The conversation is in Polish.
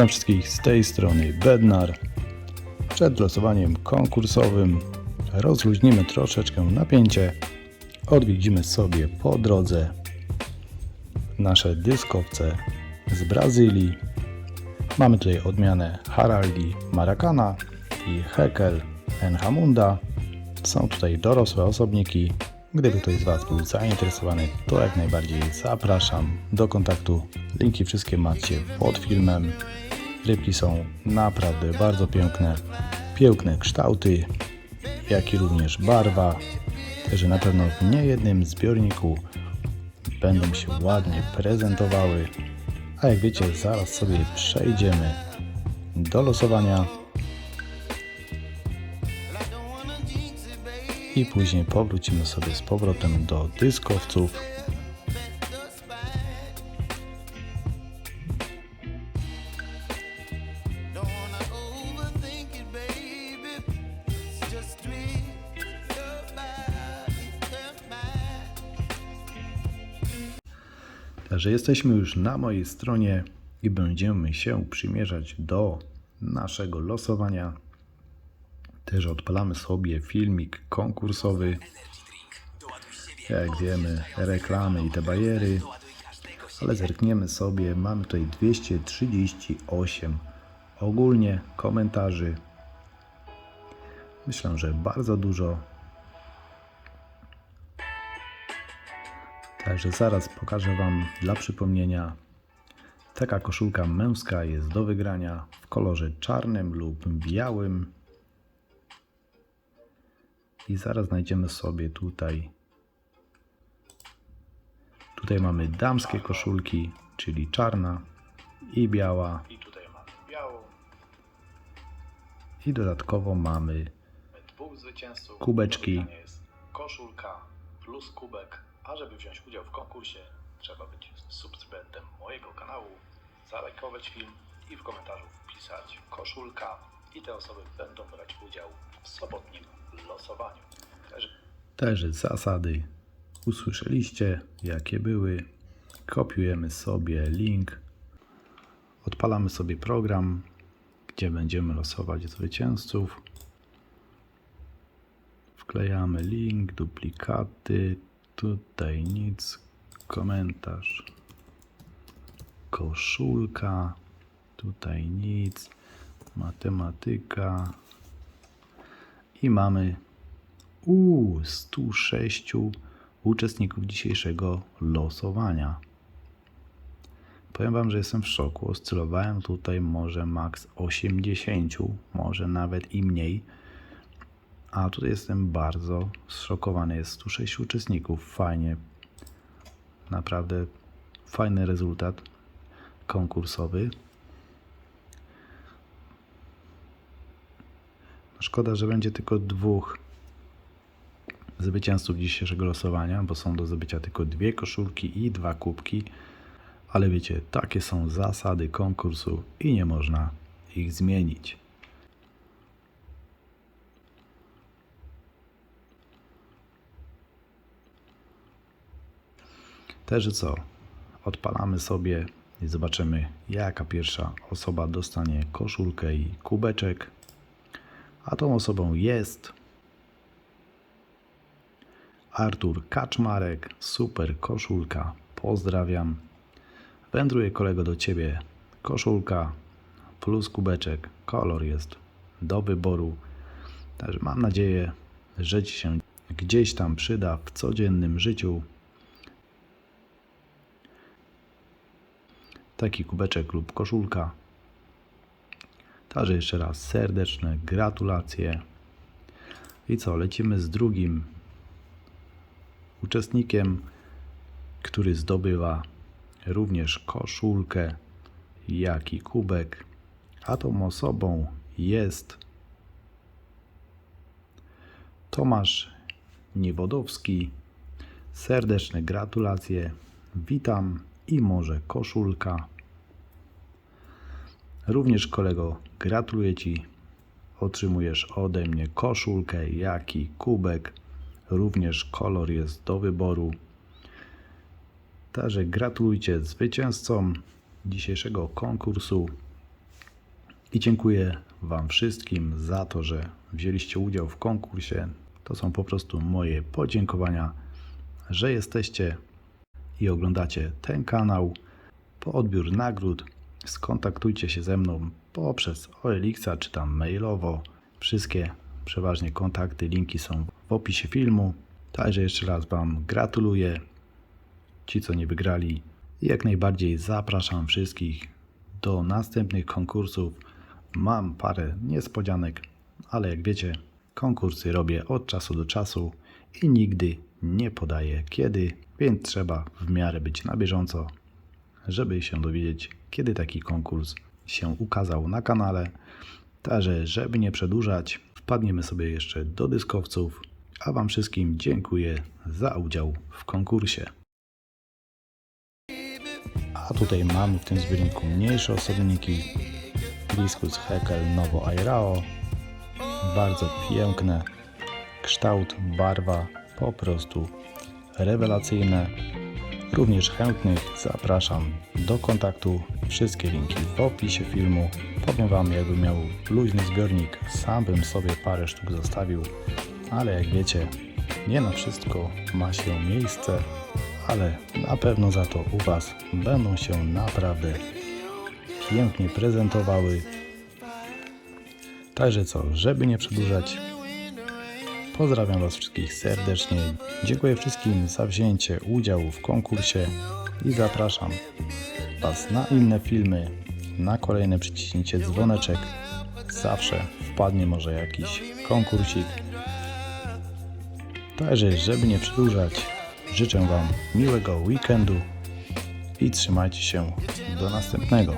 Witam wszystkich z tej strony Bednar. Przed losowaniem konkursowym rozluźnimy troszeczkę napięcie. Odwiedzimy sobie po drodze nasze dyskowce z Brazylii. Mamy tutaj odmianę Haraldi Maracana i Hekel Enhamunda. Są tutaj dorosłe osobniki. Gdyby ktoś z Was był zainteresowany, to jak najbardziej zapraszam do kontaktu. Linki wszystkie macie pod filmem. Rybki są naprawdę bardzo piękne. Piękne kształty, jak i również barwa. Także na pewno w niejednym zbiorniku będą się ładnie prezentowały. A jak wiecie, zaraz sobie przejdziemy do losowania. I później powrócimy sobie z powrotem do dyskowców. Także jesteśmy już na mojej stronie i będziemy się przymierzać do naszego losowania. Też odpalamy sobie filmik konkursowy. Jak wiemy, reklamy i te bajery. Ale zerkniemy sobie, mamy tutaj 238 ogólnie komentarzy. Myślę, że bardzo dużo. Także zaraz pokażę Wam dla przypomnienia. Taka koszulka męska jest do wygrania w kolorze czarnym lub białym. I zaraz znajdziemy sobie tutaj. Tutaj mamy damskie koszulki, czyli czarna i biała. I tutaj mamy białą, I dodatkowo mamy dwóch zwycięzców. Kubeczki. Koszulka plus kubek. A żeby wziąć udział w konkursie, trzeba być subskrybentem mojego kanału, zalajkować film i w komentarzu wpisać koszulka. I te osoby będą brać udział w sobotnim losowaniu. Także zasady usłyszeliście, jakie były. Kopiujemy sobie link, odpalamy sobie program, gdzie będziemy losować zwycięzców. Wklejamy link, duplikaty, tutaj nic, komentarz, koszulka, tutaj nic, matematyka i mamy u 106 uczestników dzisiejszego losowania. Powiem Wam, że jestem w szoku. Oscylowałem tutaj może maks 80, może nawet i mniej. A tutaj jestem bardzo zszokowany. Jest 106 uczestników. Fajnie. Naprawdę fajny rezultat konkursowy. Szkoda, że będzie tylko dwóch zwycięzców dzisiejszego losowania, bo są do zdobycia tylko dwie koszulki i dwa kubki. Ale wiecie, takie są zasady konkursu i nie można ich zmienić. Też co? Odpalamy sobie i zobaczymy, jaka pierwsza osoba dostanie koszulkę i kubeczek. A tą osobą jest Artur Kaczmarek, super koszulka, pozdrawiam. Wędruje kolego do Ciebie koszulka plus kubeczek, kolor jest do wyboru. Także mam nadzieję, że Ci się gdzieś tam przyda w codziennym życiu. Taki kubeczek lub koszulka. Także jeszcze raz serdeczne gratulacje. I co, lecimy z drugim uczestnikiem, który zdobywa również koszulkę, jak i kubek, a tą osobą jest Tomasz Niewodowski. Serdeczne gratulacje, witam i może koszulka. Również kolego, gratuluję Ci. Otrzymujesz ode mnie koszulkę, jak i kubek. Również kolor jest do wyboru. Także gratulujcie zwycięzcom dzisiejszego konkursu. I dziękuję Wam wszystkim za to, że wzięliście udział w konkursie. To są po prostu moje podziękowania, że jesteście i oglądacie ten kanał. Po odbiór nagród skontaktujcie się ze mną poprzez OLX czy tam mailowo. Wszystkie przeważnie kontakty, linki są w opisie filmu. Także jeszcze raz Wam gratuluję. Ci, co nie wygrali, jak najbardziej zapraszam wszystkich do następnych konkursów. Mam parę niespodzianek, ale jak wiecie, konkursy robię od czasu do czasu i nigdy nie podaję kiedy, więc trzeba w miarę być na bieżąco, żeby się dowiedzieć, kiedy taki konkurs się ukazał na kanale. Także, żeby nie przedłużać, wpadniemy sobie jeszcze do dyskowców, a Wam wszystkim dziękuję za udział w konkursie. A tutaj mamy w tym zbiorniku mniejsze osobniki. Discus Heckel Novo Airao. Bardzo piękne. Kształt, barwa po prostu rewelacyjne. Również chętnych zapraszam do kontaktu. Wszystkie linki w opisie filmu. Powiem Wam, jakbym miał luźny zbiornik, sam bym sobie parę sztuk zostawił, ale jak wiecie, nie na wszystko ma się miejsce, ale na pewno za to u Was będą się naprawdę pięknie prezentowały. Także co, żeby nie przedłużać, pozdrawiam Was wszystkich serdecznie. Dziękuję wszystkim za wzięcie udziału w konkursie i zapraszam Was na inne filmy, na kolejne przyciśnięcie dzwoneczek. Zawsze wpadnie może jakiś konkursik. Także, żeby nie przedłużać, życzę Wam miłego weekendu i trzymajcie się do następnego.